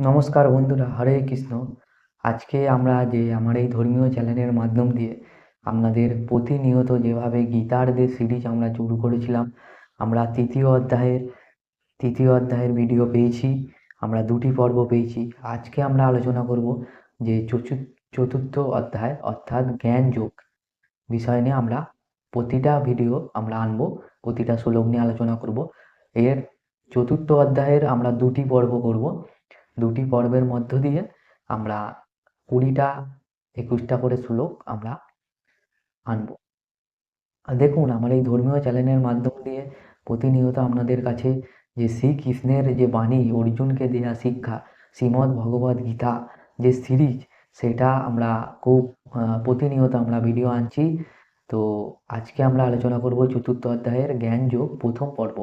নমস্কার বন্ধুরা, হরে কৃষ্ণ। আজকে আমরা যে আমার এই ধর্মীয় চ্যানেলের মাধ্যম দিয়ে আপনাদের প্রতিনিয়ত যেভাবে গীতার যে সিরিজ আমরা শুরু করেছিলাম, আমরা তৃতীয় অধ্যায়ের তৃতীয় অধ্যায়ের ভিডিও পেয়েছি, আমরা দুটি পর্ব পেয়েছি। আজকে আমরা আলোচনা করব যে চতুর্থ অধ্যায় অর্থাৎ জ্ঞান যোগ বিষয় নিয়ে আমরা প্রতিটা ভিডিও আমরা আনব, প্রতিটা শ্লোক নিয়ে আলোচনা করব। এর চতুর্থ অধ্যায়ের আমরা দুটি পর্ব করব। দুটি পর্বের মধ্য দিয়ে আমরা কুড়িটা, একুশটা করে শ্লোক আমরা আনব। দেখুন, আমার এই ধর্মীয় চ্যানেলের মাধ্যম দিয়ে প্রতিনিয়ত আপনাদের কাছে যে শ্রীকৃষ্ণের যে বাণী, অর্জুনকে দেয়া শিক্ষা, শ্রীমদ্ ভগবদ গীতা যে সিরিজ, সেটা আমরা খুব প্রতিনিয়ত আমরা ভিডিও আনছি। তো আজকে আমরা আলোচনা করব চতুর্থ অধ্যায়ের জ্ঞান যোগ প্রথম পর্ব।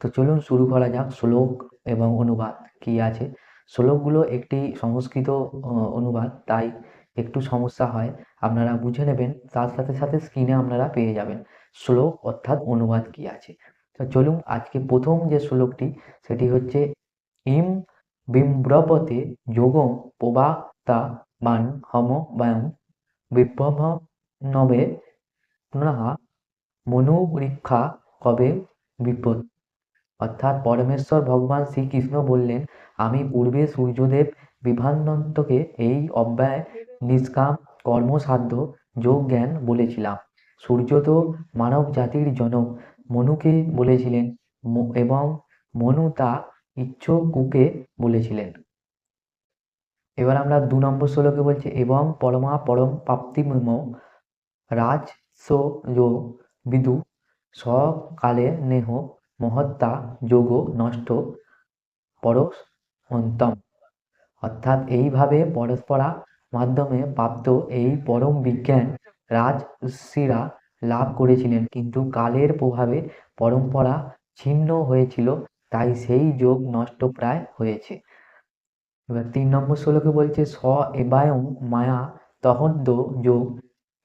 তো চলুন শুরু করা যাক শ্লোক এবং অনুবাদ, কি আছে। শ্লোকগুলো একটি সংস্কৃত অনুবাদ, তাই একটু সমস্যা হয়। আপনারা বুঝে নেবেন, তার সাথে সাথে স্ক্রিনে আপনারা পেয়ে যাবেন শ্লোক অর্থাৎ অনুবাদ কি আছে। তো চলুন, আজকে প্রথম যে শ্লোকটি, সেটি হচ্ছে, ইম বিম্রপতে যোগ প্রবাক্তা মান হম বায়ম বিপ্রভ নবে পুনঃ মনুরীক্ষা কবে বিপদ অর্থাৎ পরমেশ্বর ভগবান শ্রীকৃষ্ণ বললেন, আমি পূর্বে সূর্যদেব বিভানন্তকে এই অব্যয়, নিষ্কাম, কর্মসাধ্য যোগ জ্ঞান বলেছিলাম। সূর্য তো মানব জাতির জনক, মনুকে বলেছিলেন এবং মনু তা ইচ্ছুকুকে বলেছিলেন। এবার আমরা দু নম্বর শ্লোকে বলছি, এবং পরমা পরম প্রাপ্তিমম রাজ সো বিদু সকালে নেহ মহত্তা যোগ নষ্ট পরশ অন্তম অর্থাৎ এইভাবে পরস্পরা মাধ্যমে প্রাপ্ত এই পরম বিজ্ঞান রাজর্ষিরা লাভ করেছিলেন। কিন্তু কালের প্রভাবে পরম্পরা ছিন্ন হয়েছিল, তাই সেই যোগ নষ্ট প্রায় হয়েছে। এবার তিন নম্বর শ্লোকে বলছে, স এবায়ং মায়া তহদ্দ যোগ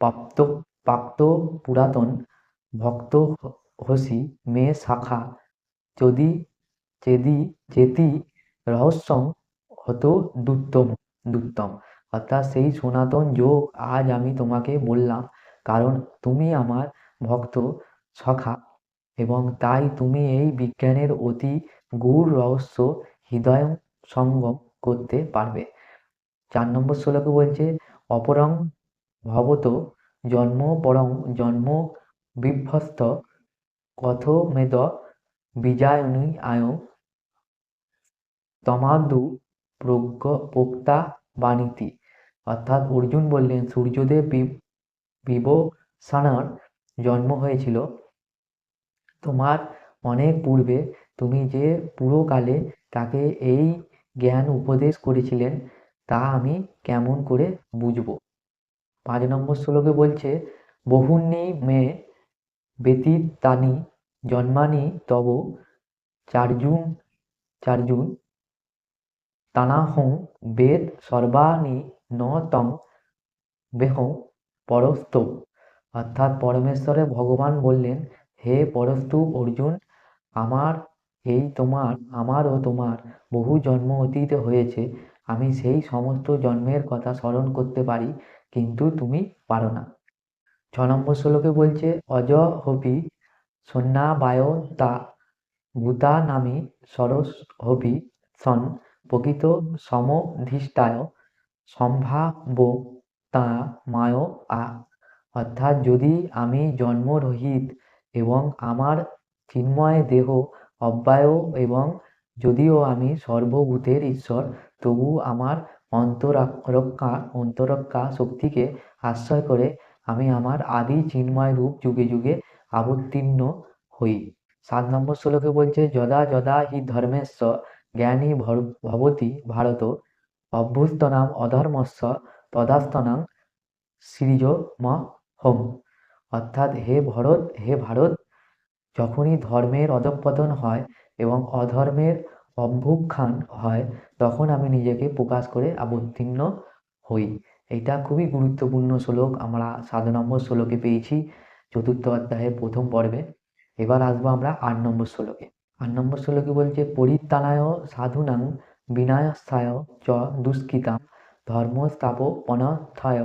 প্রাপ্ত প্রাপ্ত পুরাতন ভক্ত হসি মে শাখা। যদি চেদি যেতি রহস্যং হতো দুত্তম দুত্তম। অর্থাৎ সেই সনাতন যোগ আজ আমি তোমাকে বললাম, কারণ তুমি আমার ভক্ত সখা এবং তাই তুমি এই বিজ্ঞানের অতি গূঢ় রহস্য হৃদয় সঙ্গম করতে পারবে। চার নম্বর শ্লোকে বলছে, অপরং ভবত জন্ম পরং জন্ম বিভ্যস্ত কথমেদ বিজায়নি আয় তমাদু প্রজ্ঞ পোক্তা বাণীতি অর্থাৎ অর্জুন বললেন সূর্যদেব বি- বিভীষণের জন্ম হয়েছিল তোমার অনেক পূর্বে তুমি যে পুরকালে তাকে এই জ্ঞান উপদেশ করেছিলেন তা আমি কেমন করে বুঝব পাঁচ নম্বর শ্লোকে বলছে বহুন্নি মে ব্যতীতানি জন্মানি তব চার্জুন চার্জুন। তানাহং বেদ সর্বাণি ন তং বেহ পরস্তু। অর্থাৎ পরমেশ্বরে ভগবান বললেন, হে পরস্তু অর্জুন, আমার এই তোমার, আমার ও তোমার বহু জন্ম অতীতে হয়েছে। আমি সেই সমস্ত জন্মের কথা স্মরণ করতে পারি, কিন্তু তুমি পারো না। ছ নম্বর শ্লোকে বলছে, অজ হবি সন্ন্যাবায় তা ভূতা নামি সরস হবি সন প্রকৃত সমধিষ্ঠায় সম্ভাব্য তা মায় আ। অর্থাৎ যদি আমি জন্মরহিত এবং আমার চিন্ময় দেহ অব্যয় এবং যদিও আমি সর্বভূতের ঈশ্বর, তবু আমার অন্তরক্ষা অন্তরক্ষা শক্তিকে আশ্রয় করে আমি আমার আদি চিন্ময় রূপ যুগে যুগে অবতীর্ণ হই। সাত নম্বর শ্লোকে বলছে, যদা যদা হি ধর্মেস্য জ্ঞানী ভবতি ভারত অভ্যস্তনাম অধর্মস্য তদাস্তনাং হোম। অর্থাৎ হে ভরত, হে ভারত, যখনই ধর্মের অধঃপতন হয় এবং অধর্মের অভ্যুত্থান হয়, তখন আমি নিজেকে প্রকাশ করে অবতীর্ণ হই। এটা খুবই গুরুত্বপূর্ণ শ্লোক। আমরা সাত নম্বর শ্লোকে পেয়েছি, চতুর্থ অধ্যায়ের প্রথম পর্বে। এবার আসব আমরা আট নম্বর শ্লোকে। আট নম্বর শ্লোকে বলছে, পরিত্রাণায় সাধুনাং বিনাশায় চ দুষ্কৃতাম ধর্ম স্থাপনার্থায়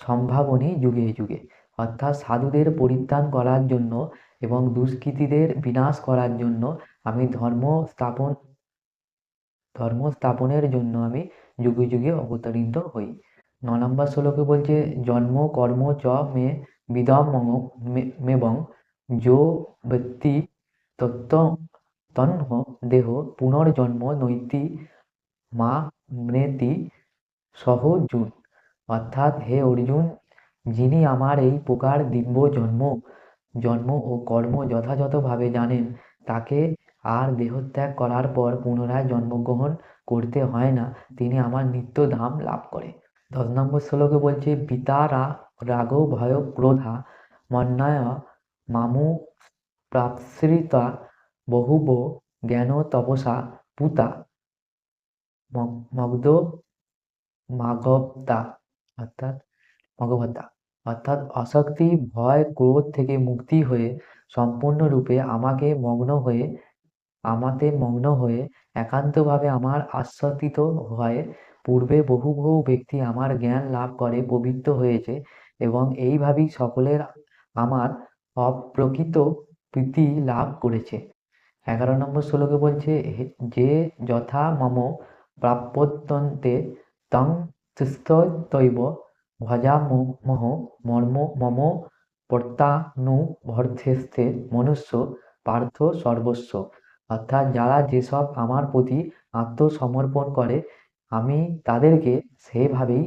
সম্ভাবনী যুগে যুগে। অর্থাৎ সাধুদের পরিত্রাণ করার জন্য এবং দুষ্কৃতীদের বিনাশ করার জন্য আমি ধর্ম স্থাপন ধর্ম স্থাপনের জন্য আমি যুগে যুগে অবতারিত হই। ন নম্বর শ্লোকে বলছে, জন্ম, কর্ম, চ, মে, বিদম মেবং, যো, ব্যক্তি, তত্ত্ব তন্হ দেহ, পুনর্জন্ম, নৈতি, মা মৃতি সহজুন অর্থাৎ, হে অর্জুন, যিনি আমার এই প্রকার দিব্য জন্ম জন্ম ও কর্ম যথাযথভাবে জানেন, তাকে আর দেহত্যাগ করার পর পুনরায় জন্মগ্রহণ করতে হয় না, তিনি আমার নিত্য ধাম লাভ করে দশ নম্বর শ্লোকে বলছে পিতারা রাগ ভয় ক্রোধা, মন্নায় মামু প্রাশ্রিতা বহুব জ্ঞান তপসা পুতা মগ্ধ মাগবতা। অর্থাৎ মগবতা। অর্থাৎ অশক্তি, ভয়, ক্রোধ থেকে মুক্তি হয়ে সম্পূর্ণরূপে আমাকে মগ্ন হয়ে আমাতে মগ্ন হয়ে একান্তভাবে আমার আস্বাদিত হয়ে। পূর্বে বহু বহু ব্যক্তি আমার জ্ঞান লাভ করে পবিত্র হয়েছে এবং এইভাবেই সকলের আমার অপ্রকৃত প্রীতি লাভ করেছে। এগারো নম্বর শ্লোকে বলছে যে যথা মম প্রাপ্যন্তন্তে তং তিষ্ঠতৈব ভজামহ মর্ম, মম প্রত্যানুভর্থেস্থে মনুষ্য পার্থ সর্বস্ব। অর্থাৎ যারা যেসব আমার প্রতি আত্মসমর্পণ করে, আমি তাদেরকে সেভাবেই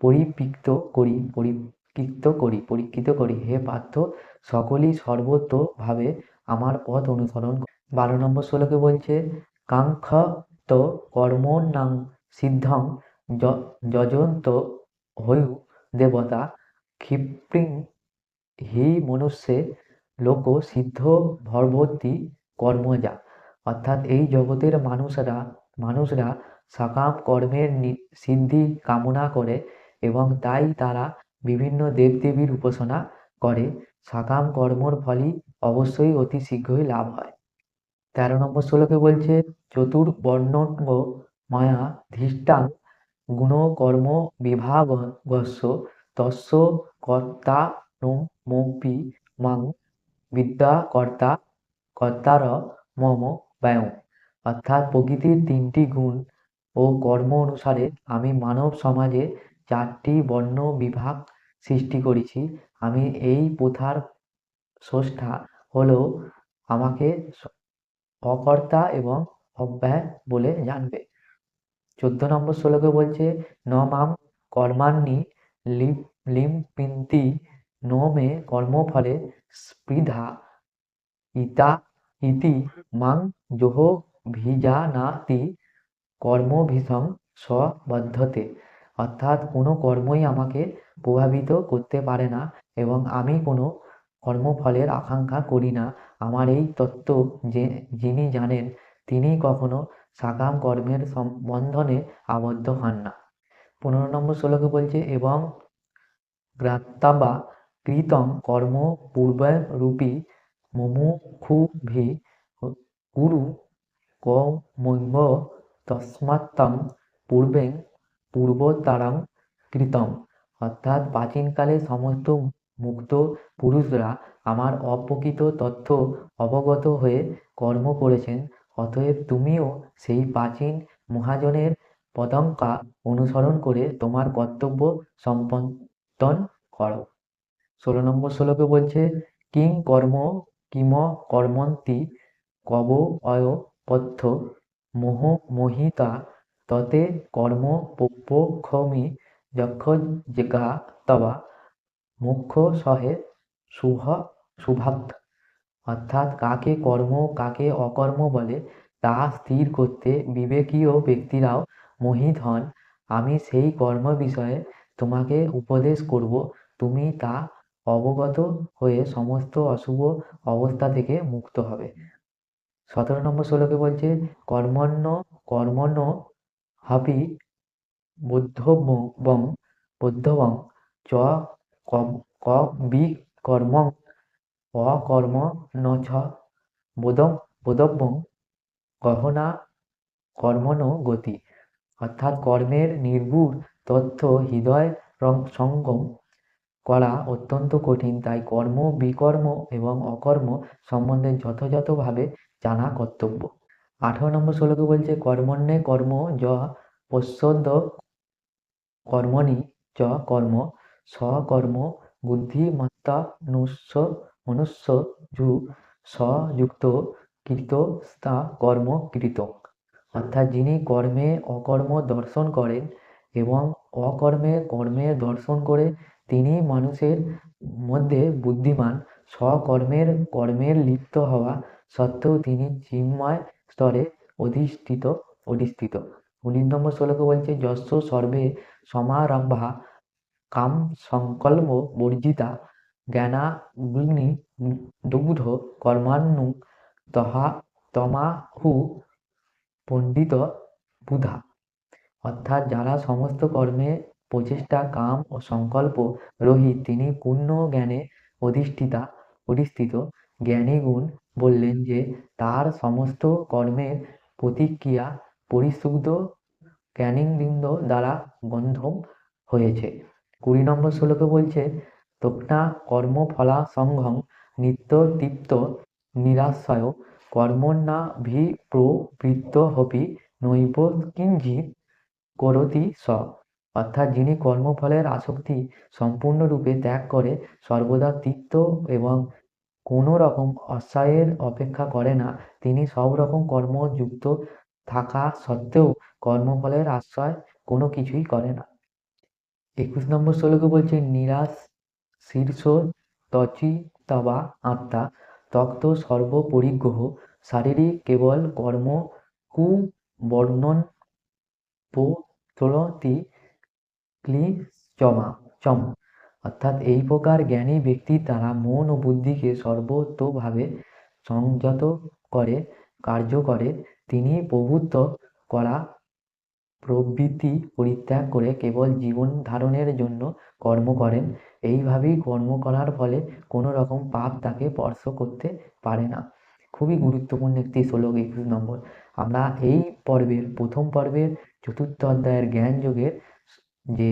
পরিপৃক্ত করি পরিকৃত করি, পরীক্ষিত করি। হে পার্থ, সকলেই সর্বতোভাবে আমার পথ অনুসরণ বারো নম্বর শ্লোকে বলছে, কাঙ্ক্ষত কর্মণাং সিদ্ধং যজন্ত হয়ু দেবতা ক্ষিপ্রিং হি মনুষ্যে লোক সিদ্ধ ভরবর্তী কর্মজা অর্থাৎ এই জগতের মানুষরা মানুষরা সকাম কর্মের সিদ্ধি কামনা করে এবং তাই তারা বিভিন্ন দেবদেবীর উপাসনা করে। সকাম কর্মর ফলই অবশ্যই অতি শীঘ্রই লাভ হয়। তেরো নম্বর শ্লোকে বলছে চতুর্বর্ণঙ্গ মায়া ধৃষ্টাং গুণ কর্ম বিভাগস্য তস্য কর্তানুমপি মাং বিদ্যা কর্তা কর্তার মম ব্যয় অর্থাৎ প্রকৃতির তিনটি গুণ ও কর্ম অনুসারে আমি মানব সমাজে চারটি বর্ণ বিভাগ সৃষ্টি করেছি। আমি এই প্রথার স্রষ্টা হলেও আমাকে অকর্তা এবং অব্যয় বলে জানবে। চোদ্দ নম্বর শ্লোকে বলছে, ন মাম কর্মাণি লিম্পিন্তি ন কর্মফলে স্পৃধা, ইতা ইতি মাং যোহ ভিজানাতি কর্মভিসং স্ববদ্ধতে। অর্থাৎ কোনো কর্মই আমাকে প্রভাবিত করতে পারে না এবং আমি কোনো কর্মফলের আকাঙ্ক্ষা করি না। আমার এই তত্ত্ব যে, যিনি জানেন, তিনি কখনো সাকাম কর্মের সম- বন্ধনে আবদ্ধ হন না। পনেরো নম্বর শ্লোকে বলছে, এবং জ্ঞাত্বা কৃতং কর্ম পূর্বরূপী মুমুক্ষুভি কুরু কৌমৈব তস্মাত্তং পূর্বেং পূর্বতারাং কৃতম। অর্থাৎ প্রাচীনকালে সমস্ত মুক্ত পুরুষরা আমার অপ্রকৃত তথ্য অবগত হয়ে কর্ম করেছেন। অতএব তুমিও সেই প্রাচীন মহাজনের পদঙ্কা অনুসরণ করে তোমার কর্তব্য সম্পাদন করো। ষোলো নম্বর শ্লোকে বলছে, কিং কর্ম কিম কর্মন্তি কব অয় পথ্য মোহ মোহিতা ততে কর্ম পোক্ষমি যক্ষ জিগা তবা মুখ্য সহে শুভ শুভাত অর্থাৎ কাকে কর্ম, কাকে অকর্ম বলে, তা স্থির করতে বিবেকীয় ব্যক্তিরাও মোহিত হন। আমি সেই কর্ম বিষয়ে তোমাকে উপদেশ করব, তুমি তা অবগত হয়ে সমস্ত অশুভ অবস্থা থেকে মুক্ত হবে। সতেরো নম্বর শ্লোকে বলছে, কর্মণ্য কর্মণ্য হাপি বুদ্ধবং বুদ্ধবং চ কবিকর্মং অকর্ম ন ছ বোধম বোধব্যং গহনা কর্মণ গতি। অর্থাৎ কর্মের নির্ভুল তথ্য হৃদয় সঙ্গম করা অত্যন্ত কঠিন। তাই কর্ম, বিকর্ম এবং অকর্ম সম্বন্ধে যথাযথভাবে জানা কর্তব্য। আঠারো নম্বর শ্লোকে বলছে, কর্মণ্যে কর্ম য পশ্যন্ত কর্মণি চ কর্ম। সকর্ম বুদ্ধিমত্তানুস্য মনুষ্য যু সযুক্ত কৃতস্তা কর্ম কৃত। অর্থাৎ যিনি কর্মে অকর্ম দর্শন করেন এবং অকর্মে কর্মে দর্শন করে তিনি মানুষের মধ্যে বুদ্ধিমান, স্বকর্মের কর্মের লিপ্ত হওয়া সত্ত্বেও তিনি চিন্ময় স্তরে অধিষ্ঠিত অধিষ্ঠিত। উনিশ নম্বর শ্লোকে বলছে যস্য সর্বে সমারম্ভা কাম সংকল্প বর্জিতা জ্ঞানাগ্নি দুগ্ধ কর্মাণু তহা তমাহু পণ্ডিত বুধা। অর্থাৎ যারা সমস্ত কর্মে প্রচেষ্টা, কাম ও সংকল্প রহিত তিনি পূর্ণ জ্ঞানে অধিষ্ঠিতা, অধিষ্ঠিত জ্ঞানী গুণ বললেন যে, তার সমস্ত কর্মের প্রতিক্রিয়া পরিশুদ্ধ জ্ঞানীবৃন্দ দ্বারা গন্ধম হয়েছে। কুড়ি নম্বর শ্লোকে বলছে, তপ্না কর্মফলা সংঘং নিত্য তৃপ্ত নিরাশ্রয় কর্মণ্যা ভি প্রবৃত্ত হপি নৈব কিঞ্চিৎ করতি স। অর্থাৎ যিনি কর্মফলের আসক্তি সম্পূর্ণরূপে ত্যাগ করে, সর্বদা তৃপ্ত এবং কোনো রকম অশ্রয়ের অপেক্ষা করে না। তিনি সব রকম কর্মযুক্ত থাকা সত্ত্বেও কর্মফলের আশ্রয় কোনো কিছুই করে না। একুশ নম্বর শ্লোকে বলছে, নিরাশ, শীর্ষ ত্বচি তবা আত্মা, তক্ত সর্বপরিগ্রহ। শারীরিক কেবল কর্ম কু বর্ণন প্রচলতি ক্লিচমা চম। অর্থাৎ এই প্রকার জ্ঞানী ব্যক্তি তারা মন ও বুদ্ধিকে সর্বতোভাবে সংযত করে, কার্য করে। তিনি প্রভুত্ব করা প্রবৃত্তি পরিত্যাগ করে কেবল জীবন ধারণের জন্য কর্ম করেন। এইভাবেই কর্ম করার ফলে কোনো রকম পাপ তাকে স্পর্শ করতে পারে না। খুবই গুরুত্বপূর্ণ একটি শ্লোক একুশ নম্বর। আমরা এই পর্বের প্রথম পর্বের চতুর্থ অধ্যায়ের জ্ঞান যোগের যে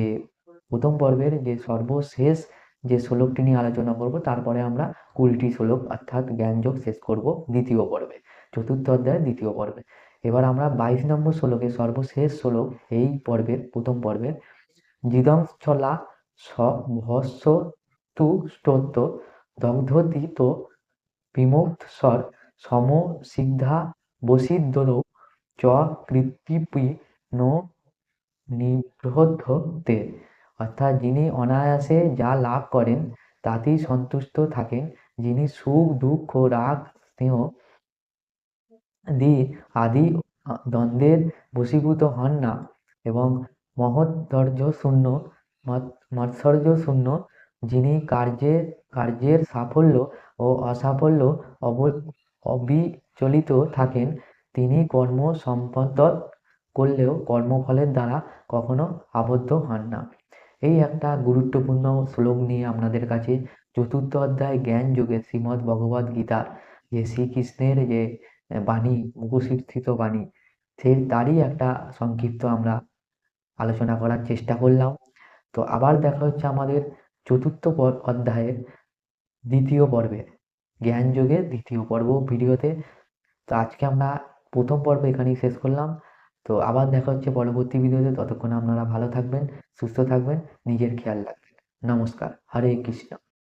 প্রথম পর্বের যে সর্বশেষ যে শ্লোকটি নিয়ে আলোচনা করব, তারপরে আমরা কুড়িটি শ্লোক অর্থাৎ জ্ঞানযোগ শেষ করব দ্বিতীয় পর্বে, চতুর্থ অধ্যায়ের দ্বিতীয় পর্বে। এবার আমরা বাইশ নম্বর শ্লোকে সর্বশেষ শ্লোক, এই পর্বের প্রথম পর্বের জিদংস্থলা ভস্য তু স্তোত্র দগ্ধতীত বিমুক্তস্বর সম সিদ্ধা বসিদ্ধর চ কৃত্তিপি নো নিবৃহতে অর্থাৎ যিনি অনায়াসে যা লাভ করেন, তাতেই সন্তুষ্ট থাকেন। যিনি সুখ, দুঃখ, রাগ, স্নেহ দি আদি দ্বন্দ্বের বশীভূত হন না এবং মহোদ্ধর্য শূন্য মাৎসর্য শূন্য যিনি কার্যে, কার্যের সাফল্য ও অসাফল্য অব, অবিচলিত থাকেন, তিনি কর্ম সম্পাদন করলেও কর্মফলের দ্বারা কখনো আবদ্ধ হন না। এই একটা গুরুত্বপূর্ণ শ্লোক নিয়ে আপনাদের কাছে চতুর্থ অধ্যায় জ্ঞান যুগে শ্রীমদ্ ভগবদ গীতা যে শ্রীকৃষ্ণের যে বাণী মুখশিষ্ঠিত বাণী, সে তারই একটা সংক্ষিপ্ত আমরা আলোচনা করার চেষ্টা করলাম। তো আবার দেখা হচ্ছে আমাদের চতুর্থ অধ্যায়ের দ্বিতীয় পর্বে, জ্ঞান যোগের দ্বিতীয় পর্ব ভিডিওতে। তো আজকে আমরা প্রথম পর্ব এখানেই শেষ করলাম। তো আবার দেখা হচ্ছে পরবর্তী ভিডিওতে। ততক্ষণ আপনারা ভালো থাকবেন, সুস্থ থাকবেন, নিজের খেয়াল রাখবেন। নমস্কার। হরে কৃষ্ণ।